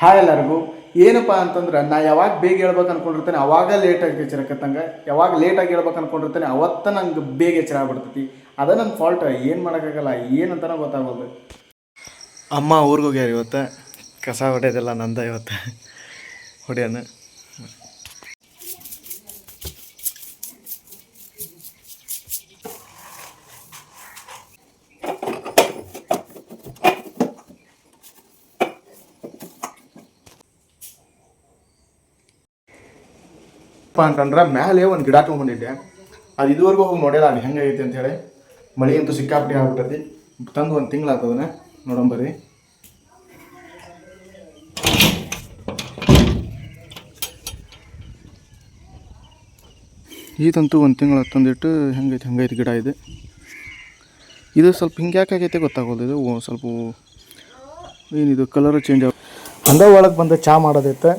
Hi ಎಲ್ಲರಿಗೂ. ಏನಪ್ಪ ಅಂತಂದ್ರೆ ನಾ ಯಾವಾಗ ಬೇಗ ಹೇಳ್ಬೇಕು ಅನ್ಕೊಂಡಿರ್ತೇನೆ, ಅವಾಗ ಲೇಟಾಗಿ ಎಚ್ಚರಕತ್ತಂಗೆ ಯಾವಾಗ ಲೇಟಾಗಿ ಹೇಳ್ಬೇಕು ಅನ್ಕೊಂಡಿರ್ತೇನೆ, ಅವತ್ತ ನಂಗೆ ಬೇಗ ಎಚ್ಚರ ಆಗ್ಬಿಡ್ತೈತಿ. ಅದ ನನ್ನ ಫಾಲ್ಟ್ ಏನು ಮಾಡೋಕ್ಕಾಗಲ್ಲ, ಏನಂತನೂ ಗೊತ್ತಾಗೋದು. ಅಮ್ಮ ಊರಿಗೆ ಹೋಗ್ಯಾರ ಇವತ್ತು. ಕಸ ಹೊಡೆಯೋದೆಲ್ಲ ನಂದ ಇವತ್ತು. ಹೊಡೆಯೋಣ ಅಂತಂದ್ರೆ ಮೇಲೆ ಒಂದು ಗಿಡ ತೊಗೊಂಬಂದಿದ್ದೆ. ಅದು ಇದುವರೆಗೂ ಹೋಗಿ ನೋಡಿಲ್ಲ, ಅದು ಹೆಂಗೈತಿ ಅಂತ ಹೇಳಿ. ಮಳೆ ಅಂತೂ ಸಿಕ್ಕಾಪಟ್ಟೆ ಆಗ್ಬಿಟ್ಟೈತಿ. ತಂದು ಒಂದು ತಿಂಗಳಾಗ್ತದನ ನೋಡಂಬರಿ ತಂತು ಒಂದು ತಿಂಗಳು ತಂದಿಟ್ಟು ಹೆಂಗೈತೆ ಹೆಂಗೈತೆ ಗಿಡ ಇದೆ. ಇದು ಸ್ವಲ್ಪ ಹಿಂಗೆ ಯಾಕೆ ಆಗೈತೆ ಗೊತ್ತಾಗೋದು ಇದು ಸ್ವಲ್ಪ ಏನಿದು ಕಲರು ಚೇಂಜ್ ಆಗ ಹಂಗ ಒಳಗೆ ಬಂದು ಚಹಾ ಮಾಡೋದಿತ್ತು.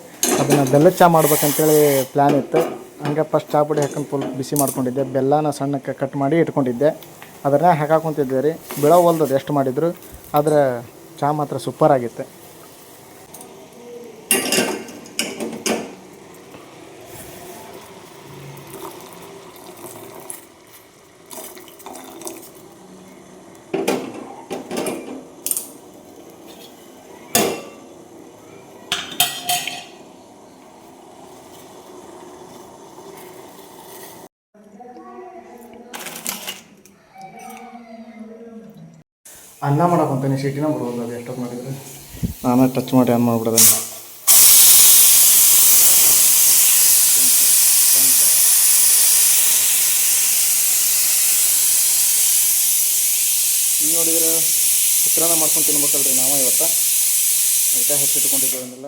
ಅದನ್ನು ಬೆಲ್ಲದ ಚಹಾ ಮಾಡ್ಬೇಕಂತೇಳಿ ಪ್ಲ್ಯಾನ್ ಇತ್ತು. ಹಂಗೆ ಫಸ್ಟ್ ಚಾ ಪುಡಿ ಹಾಕೊಂಡು ಫುಲ್ ಬಿಸಿ ಮಾಡ್ಕೊಂಡಿದ್ದೆ. ಬೆಲ್ಲನ ಸಣ್ಣಕ್ಕೆ ಕಟ್ ಮಾಡಿ ಇಟ್ಕೊಂಡಿದ್ದೆ. ಅದನ್ನ ಹಾಕಾಕೊಂತಿದ್ದೆ ರೀ. ಬಿಳ ಹೊಲ್ದದು ಎಷ್ಟು ಮಾಡಿದ್ರು, ಆದರೆ ಚಾ ಮಾತ್ರ ಸೂಪರ್ ಆಗಿತ್ತು. ಅನ್ನ ಮಾಡಕ್ಕಂತಾನೆ ಸಿಟಿನ ಬರೋದು ಅದು ಎಷ್ಟೊತ್ತು ಮಾಡಿದ್ರೆ? ನಾನು ಟಚ್ ಮಾಡಿ ಆನ್ ಮಾಡ್ಬಿಡೋದು. ನೀವು ನೋಡಿದ್ರೆ ಚಿತ್ರಾನ್ನ ಮಾಡ್ಕೊಂಡು ತಿನ್ಬೇಕಲ್ರಿ ನಾವು ಇವತ್ತು. ಅದಕ್ಕೆ ಹೆಚ್ಚಿಟ್ಕೊಂಡಿದ್ದೇವೆಲ್ಲ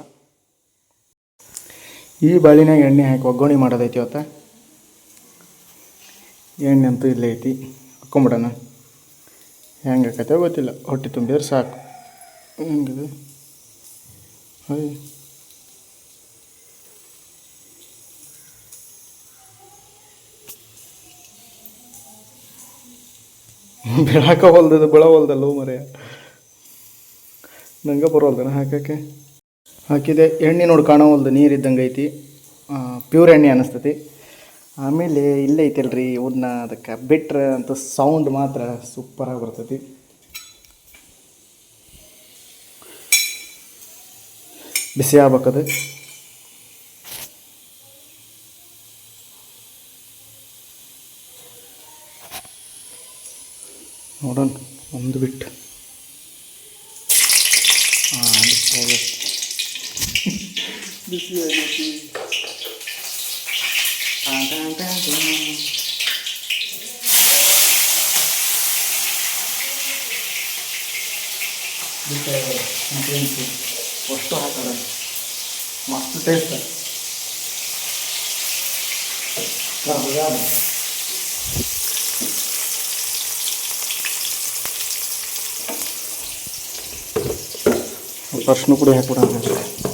ಈ ಬಾಳಿನಾಗ ಎಣ್ಣೆ ಹಾಕಿ ಒಗ್ಗರಣೆ ಮಾಡೋದೈತಿ ಇವತ್ತ? ಎಣ್ಣೆ ಅಂತೂ ಇಲ್ಲೇ ಐತಿ. ಹಾಕ್ಕೊಂಬಿಡೋಣ. ಹೆಂಗೆ ಕತೆ ಗೊತ್ತಿಲ್ಲ. ಹೊಟ್ಟೆ ತುಂಬಿದ್ರೆ ಸಾಕು. ಹೆಂಗಿದೆ? ಹಾಯ್ ಬೆಳಕ ಹೊಲ್ದದು ಬೆಳ ಹೊಲ್ದಲ್ಲ ಮರೆಯ ನಂಗೆ ಬರೋಲ್ದನ ಹಾಕಕ್ಕೆ. ಹಾಕಿದೆ. ಎಣ್ಣೆ ನೋಡಿ ಕಾಣವಲ್ದು ನೀರು ಇದ್ದಂಗೆ ಐತಿ ಪ್ಯೂರ್ ಎಣ್ಣೆ ಅನ್ನಿಸ್ತತಿ ಆಮೇಲೆ ಇಲ್ಲೇ ಐತಲ್ರಿ ಇವನ್ನ ಅದಕ್ಕೆ ಬಿಟ್ರೆ ಅಂತ ಸೌಂಡ್ ಮಾತ್ರ ಸೂಪರಾಗಿ ಬರ್ತೈತಿ. ಬಿಸಿ ಆಗ್ಬೇಕದು. ನೋಡೋಣ ಒಂದು ಬಿಟ್ಟು. ಬಿಸಿ ಆಗೈತಿ ಬಿಸಿ ಆಗೈತಿ ಟಾನ್ ಟಾನ್ ಟಾನ್ ಟಾನ್. ಬಿಸಿ ಆಗೈತಿ. ಹಂಗೆ ಹಂಗೆ. ಅಷ್ಟು ಹಾಕೋಣ ಮಸ್ತ್ ಟೇಸ್ಟ್ ಕರ್ಬಗಾದ ಅರ್ಶಿನ ಪುಡಿ ಹಾಕ್ಬಿಡೋಣ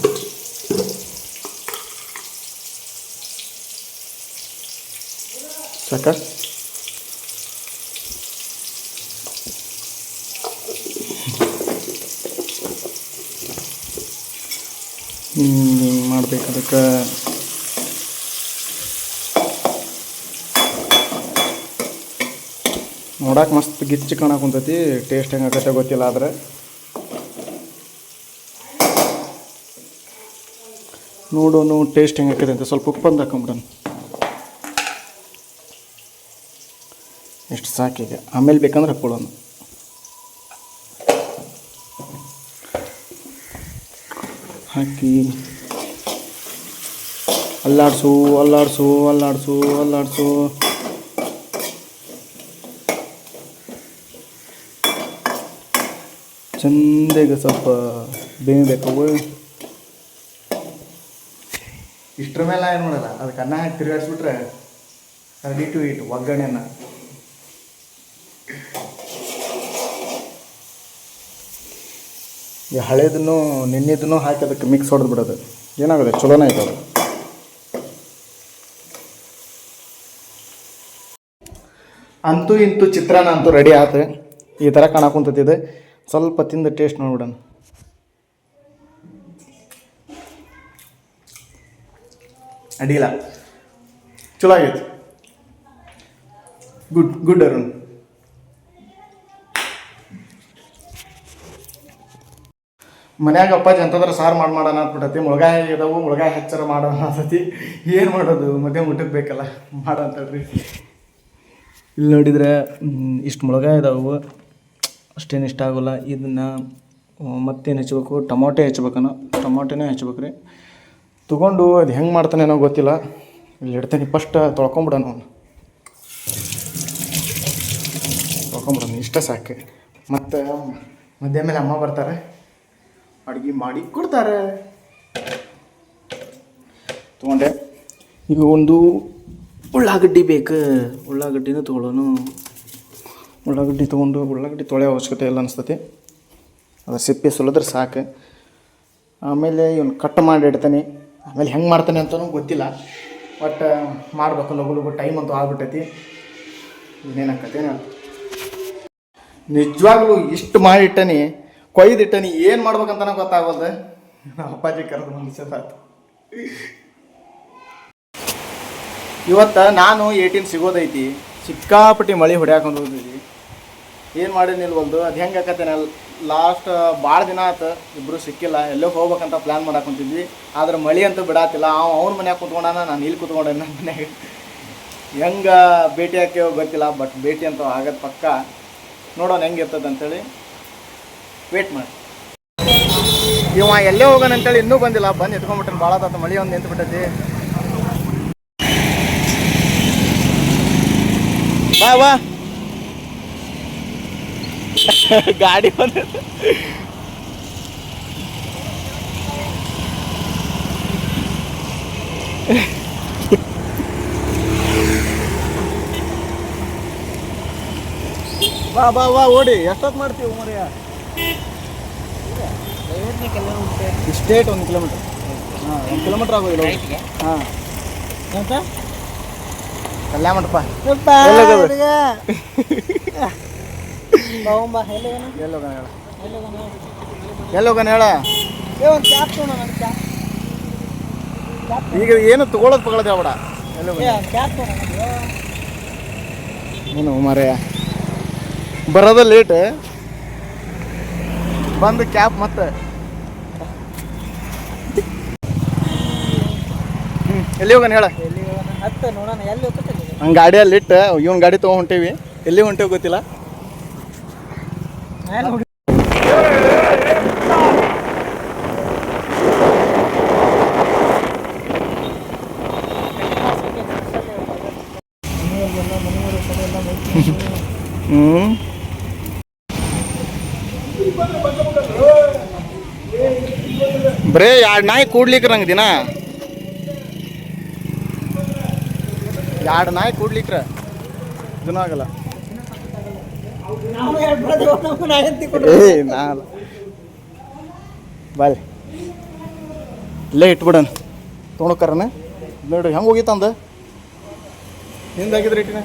ಸಾಕ ಮಾಡ್ಬೇಕು ಅದಕ್ಕೆ ನೋಡಕ್ಕೆ ಮಸ್ತ್ ಗಿಚ್ಚಿ ಕಾಣಕುಂತೈತಿ ಟೇಸ್ಟ್ ಹೆಂಗೆ ಆಗತ್ತೆ ಗೊತ್ತಿಲ್ಲ ಆದ್ರೆ. ನೋಡೋನು ಟೇಸ್ಟ್ ಹೆಂಗೆ ಹೆಂಗಾಕೈತೆ ಅಂತ ಸ್ವಲ್ಪ ಉಪ್ಪಂದು ಹಾಕೊಂಬಿಡೋಣ. ಎಷ್ಟು ಸಾಕೀಗ ಆಮೇಲೆ ಬೇಕಂದ್ರೆ ಹಾಕ್ಕೊಳ್ಳೋಣ ಹಾಕಿ. ಅಲ್ಲಾಡ್ಸು ಅಲ್ಲಾಡ್ಸು ಅಲ್ಲಾಡ್ಸು, ಅಲ್ಲಾಡಿಸು. ಚಂದಾಗ ಸ್ವಲ್ಪ ಬೇಯಬೇಕು ಇಷ್ಟರ ಮೇಲೆ ಏನು ಮಾಡಲ್ಲ ಅದಕ್ಕೆ ಅನ್ನ ಹಾಕಿ ತಿರುಗಾಡಿಸ್ಬಿಟ್ರೆ ರೆಡಿ ಟು ಒಗ್ಗರಣೆ ಒಗ್ಗರಣೆನ ಈ ಹಳೇದನ್ನು, ನಿನ್ನೆದನ್ನು ಹಾಕಿ ಅದಕ್ಕೆ ಮಿಕ್ಸ್ ಹೊಡೆದು ಬಿಡೋದು. ಏನಾಗುತ್ತೆ? ಚಲೋನೇ ಇದೆ ಅಂತೂ ಇಂತೂ ಚಿತ್ರಾನ್ನ ಅಂತೂ ರೆಡಿ ಆಯ್ತು ಈ ಥರ ಕಾಣಕೊಂತೈತಿದೆ ಸ್ವಲ್ಪ ತಿಂದು ಟೇಸ್ಟ್ ನೋಡ್ಬಿಡೋಣ. ಅಡಿಲ್ಲ ಚಲೋ ಆಗೈತಿ. Good good Arun. ಮನ್ಯಾಗ ಅಪ್ಪಾಜಿ ಅಂತಂದ್ರೆ ಸಾರು ಮಾಡಿ ಮಾಡೋಣ ಅಂದ್ಬಿಟ್ಟತಿ ಮುಳಗಾಯಿ ಇದಾವು, ಮುಳಗಾಯಿ ಹೆಚ್ಚರ ಮಾಡೋಣ ಅನ್ಸತಿ ಏನು ಮಾಡೋದು ಮಧ್ಯ ಊಟಕ್ಕೆ ಬೇಕಲ್ಲ, ಮಾಡ ಇಲ್ಲಿ ನೋಡಿದ್ರೆ ಇಷ್ಟು ಮುಳಗಾಯಿ ಇದಾವು, ಅಷ್ಟೇನು ಇಷ್ಟ ಆಗೋಲ್ಲ. ಇದನ್ನು ಮತ್ತೇನು ಹೆಚ್ಚಬೇಕು? ಟೊಮೊಟೆ ಹೆಚ್ಚಬೇಕನ? ಟೊಮೊಟೆನೇ ಹೆಚ್ಚಬೇಕು ರೀ ತೊಗೊಂಡು ಅದು ಹೆಂಗೆ ಮಾಡ್ತಾನೇನೋ ಗೊತ್ತಿಲ್ಲ. ಇಲ್ಲಿ ಇಡ್ತೇನೆ ಫಸ್ಟ್, ತೊಳ್ಕೊಂಬಿಡೋಣ ಅವನು. ತೊಳ್ಕೊಂಬಿಡೋಣ, ಇಷ್ಟ ಸಾಕು. ಮತ್ತು ಮಧ್ಯಾಹ್ನ ಮೇಲೆ ಅಮ್ಮ ಬರ್ತಾರೆ. ಅಡುಗೆ ಮಾಡಿ ಕೊಡ್ತಾರೆ. ತೊಗೊಂಡೆ. ಈಗ ಒಂದು ಉಳ್ಳಾಗಡ್ಡಿ ಬೇಕು. ಉಳ್ಳಾಗಡ್ಡಿನ ತೊಗೊಳ್ಳೋನು. ಉಳ್ಳಾಗಡ್ಡಿ ತೊಗೊಂಡು ಉಳ್ಳಾಗಡ್ಡಿ ತೊಳೆಯೋ ಅವಶ್ಯಕತೆ ಇಲ್ಲ ಅನಿಸ್ತತಿ. ಅದ್ರ ಸಿಪ್ಪೆ ಸುಲಿದ್ರೆ ಸಾಕು. ಆಮೇಲೆ ಇವನು ಕಟ್ ಮಾಡಿ ಇಡ್ತಾನೆ. ಆಮೇಲೆ ಹೆಂಗೆ ಮಾಡ್ತಾನೆ ಅಂತಲೂ ಗೊತ್ತಿಲ್ಲ. ಬಟ್ ಮಾಡ್ಬೇಕು ಲಗು ಟೈಮ್ ಅಂತೂ ಆಗ್ಬಿಟ್ಟೈತಿ. ಇನ್ನೇನಾಕತ್ತೇನ ನಿಜವಾಗ್ಲೂ ಇಷ್ಟು ಮಾಡಿಟ್ಟನಿ ಕೊಯ್ದಿಟ್ಟನಿ ಏನು ಮಾಡ್ಬೇಕಂತನ ಗೊತ್ತಾಗಲ್ದು? ನಮ್ಮ ಅಪ್ಪಾಜಿ ಕರೆದು ಮುಗಿಸೋದಾಯ್ತು ಇವತ್ತು ನಾನು ಏಯ್ಟೀನ್ ಸಿಗೋದೈತಿ, ಸಿಕ್ಕಾಪಟ್ಟಿ ಮಳೆ ಹೊಡ್ಯಾಕೊಂಡು ಹೋಗಿದ್ವಿ ಏನು ಮಾಡಿ ಒಂದು ಅದು ಹೆಂಗೆ ಆಕತ್ತೇನೆ ಲಾಸ್ಟ್ ಭಾಳ ದಿನ ಆತು ಇಬ್ಬರು ಸಿಕ್ಕಿಲ್ಲ, ಎಲ್ಲೋ ಹೋಗ್ಬೇಕಂತ ಪ್ಲ್ಯಾನ್ ಮಾಡಾಕೊಂತಿದ್ವಿ. ಆದ್ರೆ ಮಳೆ ಅಂತೂ ಬಿಡಾತಿಲ್ಲ, ಅವ ಅವ್ನ ಮನ್ಯಾಗ ಕುತ್ಕೊಂಡಾನ, ನಾನು ಇಲ್ಲಿ ಕುತ್ಕೊಂಡೆ ನನ್ನ ಮನ್ಯಾಗ. ಹೆಂಗೆ ಭೇಟಿ ಹಾಕ್ಯೋ ಗೊತ್ತಿಲ್ಲ ಬಟ್ ಭೇಟಿ ಅಂತ ಆಗತ್ತೆ ಪಕ್ಕ. ನೋಡೋಣ ಹೆಂಗೆ ಇರ್ತದೆ ಅಂತೇಳಿ ವೇಟ್ ಮಾಡಿ. ಇವ ಎಲ್ಲೇ ಹೋಗೋಣ ಅಂತೇಳಿ ಇನ್ನೂ ಬಂದಿಲ್ಲ. ಬಂದು ಎತ್ಕೊಂಡ್ಬಿಟ್ರೆ. ಭಾಳ ತಾತ ಮಳಿ ಒಂದು ನಿಂತು ಬಿಟ್ಟೈತಿ ಬಾ ಬಾ. ಗಾಡಿ ಬಂದ ಬಾ ಬಾ ಬಾ, ಓಡಿ. ಎಷ್ಟೊತ್ತು ಮಾಡ್ತೀವಿ ಮರಿಯ ಸ್ಟೇಟ್ ಒಂದು ಕಿಲೋಮೀಟ್ರ್. ಹಾಂ ಒಂದು ಕಿಲೋಮೀಟ್ರ್ ಆಗೋದಿಲ್ಲ ಹಾಂ. ಎಂತ ಕಲ್ಯಾಣ ಮಂಟಪ ಎಲ್ಲೋಗನ ಹೇಳ? ಎಲ್ಲೋಗನ ಹೇಳ? ಏ ಒಂದು ಕ್ಯಾಪ್ ತೊಗೊಂಡು ನನ್ನ ಈಗ ಏನು ತಗೊಳ್ಳೋದು ಪಗೊಳ್ಳೋದು ಬೇಡ. ಏನು ಮರೆಯ? ಬರೋದ ಲೇಟ್ ಬಂದು ಕ್ಯಾಪ್ ಮತ್ತೆ. ಎಲ್ಲಿ ಹೋಗೋಣ ಹೇಳ? ಎಲ್ಲಿ ಹತ್ತು ನೋಡೋಣ ಎಲ್ಲಿ ಹಂಗೆ ಗಾಡಿಯಲ್ಲಿ ಇಟ್ಟು, ಇವನ್ ಗಾಡಿ ತೊಗೊಂಡು ಹೊಂಟೀವಿ. ಎಲ್ಲಿ ಹೊಂಟೇವಿ ಗೊತ್ತಿಲ್ಲ. ಹ್ಞೂ ಬರೇ ಎರಡು ನಾಯಿ ಕೂಡ್ಲಿಕ್ಕೆ ನಂಗೆ ದಿನ. ಎರಡು ನಾಯಿ ಕೂಡ್ಲಿಕ್ರ ದಿನ ಆಗಲ್ಲ. ಏ ನಾ ಅಲ್ಲ. ಬಾಯ್. ಇಲ್ಲೇ ಇಟ್ಬಿಡಣ. ತೊಗೊಳಕರನ ನೋಡಿ ಹೆಂಗೆ ಹೋಗಿತ್ತಂದ? ಹಿಂದಾಗಿದ್ರೆ ಇಟ್ಟಿನ.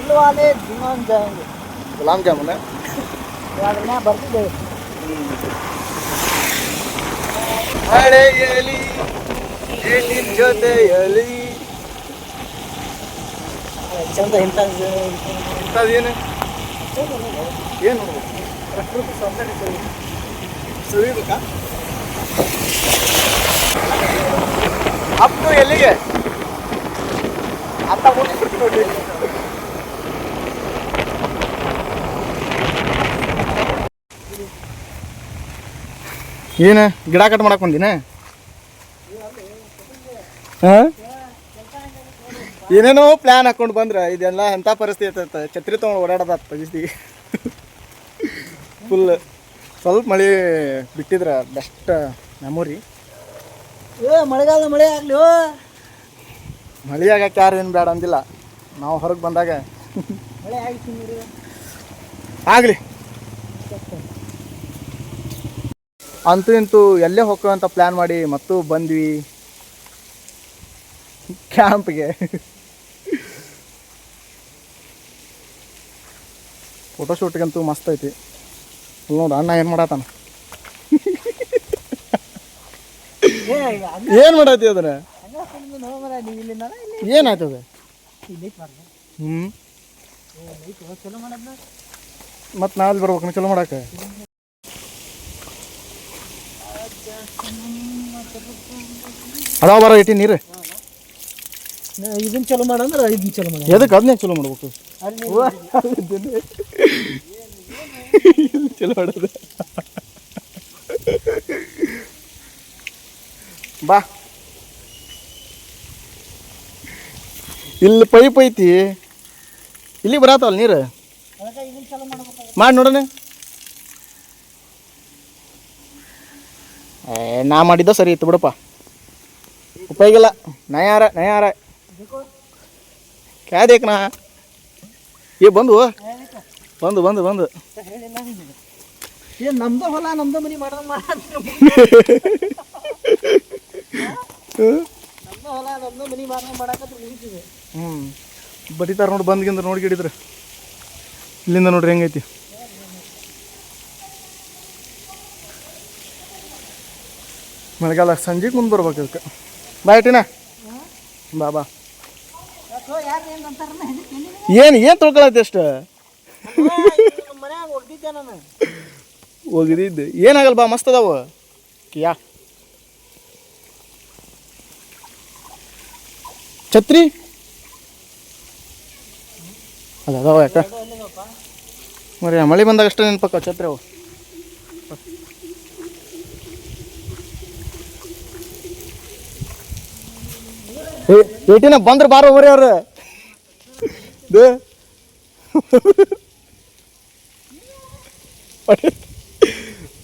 ಇಲ್ಲವಾಲೆ ದಿಮಾನ್ ಜಾಂಗ್. ಗುಲಾಬ್ ಜಾಮೂನ? ಅದನ್ನ ಬರ್ತಿದ್ದೆ ಹಳೆಯಲಿ ಎಳ್ಳಿನ ಜೊತೆಯಲಿ ಚಂದ ಇಂಥ ಇಂಥದ್ದೇನು? ಏನು ನೋಡ್ಬೇಕು? ಪ್ರಕೃತಿ ಸೌಂದರ್ಯ. ಸವಿ ಸವಿಬೇಕಾ ಅಪ್ಪ ಎಲ್ಲಿಗೆ? ಹೋಗಿ ನೋಡಿ. ಏನು? ಗಿಡ ಕಟ್ ಮಾಡಕ್ ಬಂದಿನ? ಏನೇನೋ ಪ್ಲ್ಯಾನ್ ಹಾಕೊಂಡು ಬಂದ್ರೆ, ಇದೆಲ್ಲ ಎಂಥ ಪರಿಸ್ಥಿತಿ ಇರ್ತೈತೆ ಛತ್ರಿ ತೊಗೊಂಡು ಓಡಾಡೋದ ಪರಿಸ್ಥಿತಿ. ಫುಲ್ ಸ್ವಲ್ಪ ಮಳೆ ಬಿಟ್ಟಿದ್ರೆ ಬೆಸ್ಟ್ ಮೆಮೊರಿ ಏ ಮಳೆಗಾಲ ಮಳೆ ಆಗ್ಲಿ ಓ. ಮಳೆ ಆಗಕ್ಕೆ ಯಾರು ಏನು ಬೇಡ ಅಂದಿಲ್ಲ. ನಾವು ಹೊರಗೆ ಬಂದಾಗ. ಮಳೆ ಆಗಿತ್ತು ಆಗಲಿ. ಅಂತೂ ಇಂತೂ ಎಲ್ಲೇ ಹೋಗ್ತೇವೆ ಅಂತ ಪ್ಲ್ಯಾನ್ ಮಾಡಿ ಮತ್ತು ಬಂದ್ವಿ. ಕ್ಯಾಂಪ್ಗೆ ಫೋಟೋಶೂಟ್ಗಂತೂ ಮಸ್ತ್ ಐತಿ. ನೋಡು ಅಣ್ಣ ಏನು ಮಾಡತ್ತಾನ ಏ ಹಂಗ ಏನು ಮಾಡತ್ತಿ ಅದನ್ನ ಏನಾಯ್ತದ ಮಾಡ್ದೆ. ಹ್ಞೂ ಮತ್ತು ನಾಳೆ ಬರ್ಬೇಕು ಚಲೋ ಮಾಡಕ್ಕೆ ಅದಾವ ಬರೋ ಇಟ್ಟಿ ನೀರು? ಇದನ್ನ ಚಲೋ ಮಾಡಂದ್ರೆ ಇದನ್ನ ಚಲೋ ಮಾಡ. ಎದಕ್ಕೆ ಅದನ್ನೇ ಚಲೋ ಮಾಡ್ಬೇಕು? ಚಲೋ ಮಾಡೋದು. ಬಾ. ಇಲ್ಲಿ ಪೈಪ್ ಐತಿ. ಇಲ್ಲಿ ಬರತ್ತಲ್ಲ ನೀರು? ಮಾಡಿ ನೋಡೋಣ. ಏ ನಾ ಮಾಡಿದ್ದ ಸರಿ ಇತ್ತು ಬಿಡಪ್ಪ. ಉಪಯೋಗಿಲ್ಲ ನಯಾರ ನಯಾರ ಕ್ಯಾ ನಾ. ಏ ಬಂದು. ಬಂದು ಬಂದು ಬಂದು. ಏ ನಮ್ದು ಹೊಲ ನಮ್ದು ಮನಿ ಮಾಡ್ದಂಗ ಹ್ಞೂ ಬಡಿತಾರ ನೋಡಿ ಬಂದ್ಗಿಂದ ನೋಡಿ ಗಿಡಿದ್ರ. ಇಲ್ಲಿಂದ ನೋಡ್ರಿ ಹೆಂಗೈತಿ. ಮಳೆಗಾಲ ಸಂಜೆ ಮುಂದೆ ಬರ್ಬೇಕು ಇದಕ್ಕೆ. ಬಾಯ್ಟಿನ ಬಾ ಬಾ. ಏನು ಏನು ತೊಳ್ಕೊಳತ್ತೆ ಅಷ್ಟು? ಹೋಗಿದ್ದು ಏನಾಗಲ್ಲ ಬಾ ಮಸ್ತ್ ಅದಾವ. ಯಾ ಛತ್ರಿ? ಅದು ಅದಾವ ಯಾಕ? ಮರಿ ಮಳೆ ಬಂದಾಗ ಅಷ್ಟೇ ನೆನಪಕ್ಕ ಛತ್ರಿ ಅವು. ಏಟಿನ ಬಂದ್ರೆ ಬಾರ ಹೋಗ್ರಿ ಅವ್ರು. ದೇ.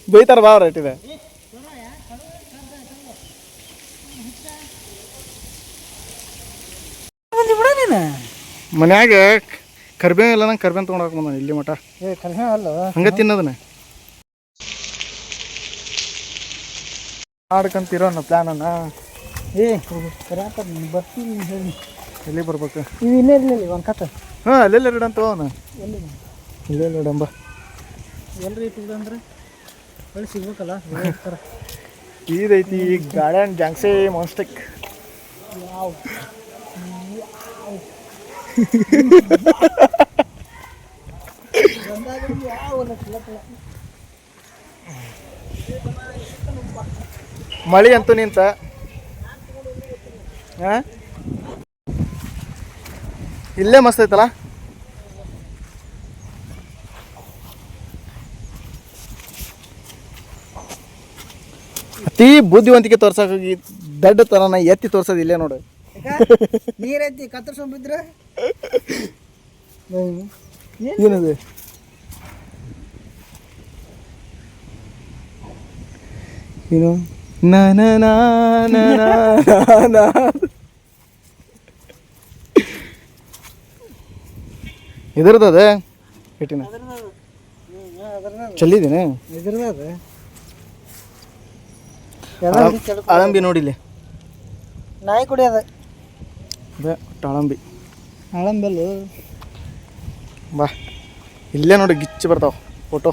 ಬೈತಾರ ಬಾ ಅವ್ರ ಏಟಿನ ಬಂದಿ ಬಿಡ ನೀನು ಮನ್ಯಾಗ ಕರ್ಬೇವು ಇಲ್ಲ ನಂಗೆ ಕರ್ಬೇವು ತೊಗೊಂಡು ಬಂದ ಇಲ್ಲಿ ಮಠ. ಏ ಕರ್ಬೇ ಅಲ್ಲ? ಹಂಗೆ ತಿನ್ನೋದನ್ನ ಆಡ್ಕಂತಿರೋಣ ಪ್ಲ್ಯಾನನ್ನ ಏ ಬರಾತ ಬರ್ತೀನಿ ಹೇಳಿ. ಎಲ್ಲಿ ಬರ್ಬೇಕು? ಇವು ಇನ್ನೇ ಇರಲಿಲ್ಲ ಒಂದು ಕತ್ತ ಹಾಂ ಅಲ್ಲೆಲ್ಲ ಇಡಂತ ಅವನು ಎಲ್ಲಿ? ಇಲ್ಲೆಲ್ಲ ಇಡಂಬ. ಎಲ್ರಿ ಇಟ್ಟಿದ್ದು ಅಂದ್ರೆ? ಒಳ್ಳೆ ಸಿಗ್ಬೇಕಲ್ಲ? ಇದೈತಿ ಗಾರ್ಡನ್ ಜಾಂಗ್ಸೆ ಮೋಸ್ಟಿಕ್ ಯಾವ ಯಾವ? ಮಳೆ ಅಂತೂ ನಿಂತ. ಇಲ್ಲೇ ಮಸ್ತ್ ಐತಲ್ಲ? ಅತಿ ಬುದ್ಧಿವಂತಿಕೆ ತೋರ್ಸಕ್ಕಾಗಿ ದಡ್ಡ ತರನ ಎತ್ತಿ ತೋರ್ಸೋದು ಇಲ್ಲೇ ನೋಡು. ನೀರೈತಿ ಕತ್ತರ್ಸ್ಕೊಂಡ್ಬಿದ್ರೆ? ಏನದು? ಏನು? ನನ ಇದರದ ಇಟ್ಟಿನ? ಚೆಲ್ಲಿದ್ದೀನಿ ಇದ್ರದ ಅಳಂಬಿ ನೋಡಿಲ್ಲಿ. ನಾಯಿ ಕುಡಿಯೋದ. ಅದೇ ಟಾಳಂಬಿ. ಟಾಳಂಬಲ್ಲು? ಬಾ ಇಲ್ಲೇ ನೋಡಿ ಗಿಚ್ಚಿ ಬರ್ತಾವ ಫೋಟೋ.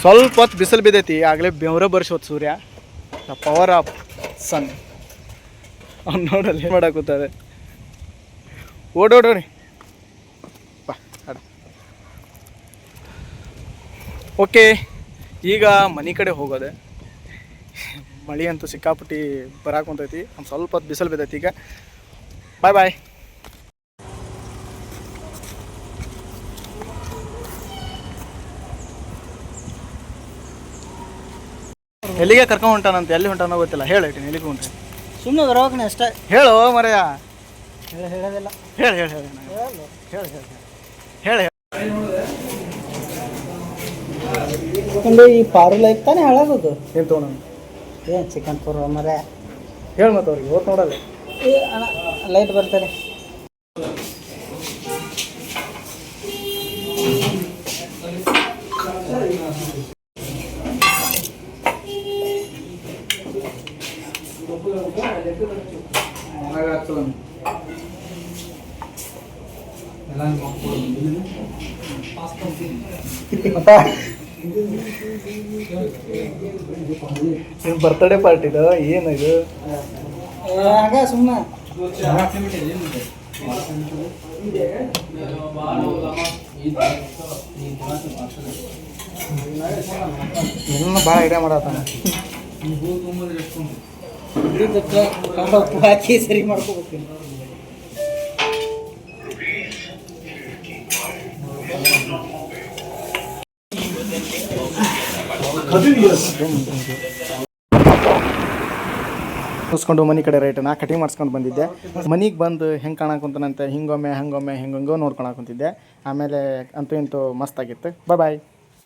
ಸ್ವಲ್ಪ ಹೊತ್ತು ಬಿಸಿಲು ಬಿದ್ದೈತಿ ಆಗಲೇ ಬೆವರ ಬರ್ಸೋದು Surya. The power of sun. ಅವ್ನು ನೋಡಲ್ಲಿ ಏನು ಮಾಡಾಕೂತದೆ ಓಡೋಡೋಡಿ ಬಾ ಅದು ಓಕೆ ಈಗ ಮನೆ ಕಡೆ ಹೋಗೋದೆ. ಮಳೆ ಅಂತೂ ಸಿಕ್ಕಾಪಟ್ಟಿ ಬರಾಕುಂತೈತಿ ಒಂದು ಸ್ವಲ್ಪ ಹೊತ್ತು ಬಿಸಿಲು ಬಿದ್ದೈತಿ ಈಗ. ಬಾಯ್ ಬಾಯ್ ಎಲ್ಲಿಗೆ ಕರ್ಕೊಂಡು ಹೊಂಟಾನಂತ? ಎಲ್ಲಿ ಹೊಂಟಾನೋ ಗೊತ್ತಿಲ್ಲ. ಹೇಳಿ ಎಲ್ಲಿಗೆ ಹೊಂಟ ಸುಮ್ಮನೆ ಬರೋಕೆ ಅಷ್ಟೇ. ಹೇಳು ಮರೆಯ ಹೇಳ ಹೇಳೋದಿಲ್ಲ. ಹೇಳಿ ಹೇಳಿ ಹೇಳಿ. ಹೇಳಿ. ಹೇಳಿ ಹೇಳಿ ಈ ಪಾರು ಲೈಕ್ ತಾನೇ ಹಾಳಾಗೋದು ಏನು ತೊಗೊಂಡು ಏನು ಚಿಕನ್ ಪೂರ್ವ ಮರೆ ಹೇಳಿ ಮತ್ತೆ ಅವ್ರಿಗೆ ಓದ್ ನೋಡಲ್ಲ. ಏ ಅಣ್ಣ ಲೈಟ್ ಬರ್ತಾರೆ ಬರ್ತ್ಡೇ ಪಾರ್ಟಿದು ಏನು ಇದು? ಹಂಗ ಸುಮ್ಮನೆ ಇನ್ನು ಭಾಳ ಐಡಿಯಾ ಮಾಡತ್ತಾನ. ಹಾಕಿ ಸರಿ ಮಾಡ್ಕೋಬೇಕು ಮುಗಿಸ್ಕೊಂಡು ಮನೆ ಕಡೆ ರೈಟ್ ನಾ ಕಟಿಂಗ್ ಮಾಡ್ಸ್ಕೊಂಡು ಬಂದಿದ್ದೆ. ಮನೆಗೆ ಬಂದು ಹೆಂಗೆ ಕಾಣಾಕಂತನಂತೆ? ಹಿಂಗೊಮ್ಮೆ, ಹಂಗೊಮ್ಮೆ, ಹಿಂಗಂಗೋ ನೋಡ್ಕೊಳಕುಂತಿದ್ದೆ. ಆಮೇಲೆ ಅಂತೂ ಇಂತೂ ಮಸ್ತಾಗಿತ್ತು ಬಾಯ್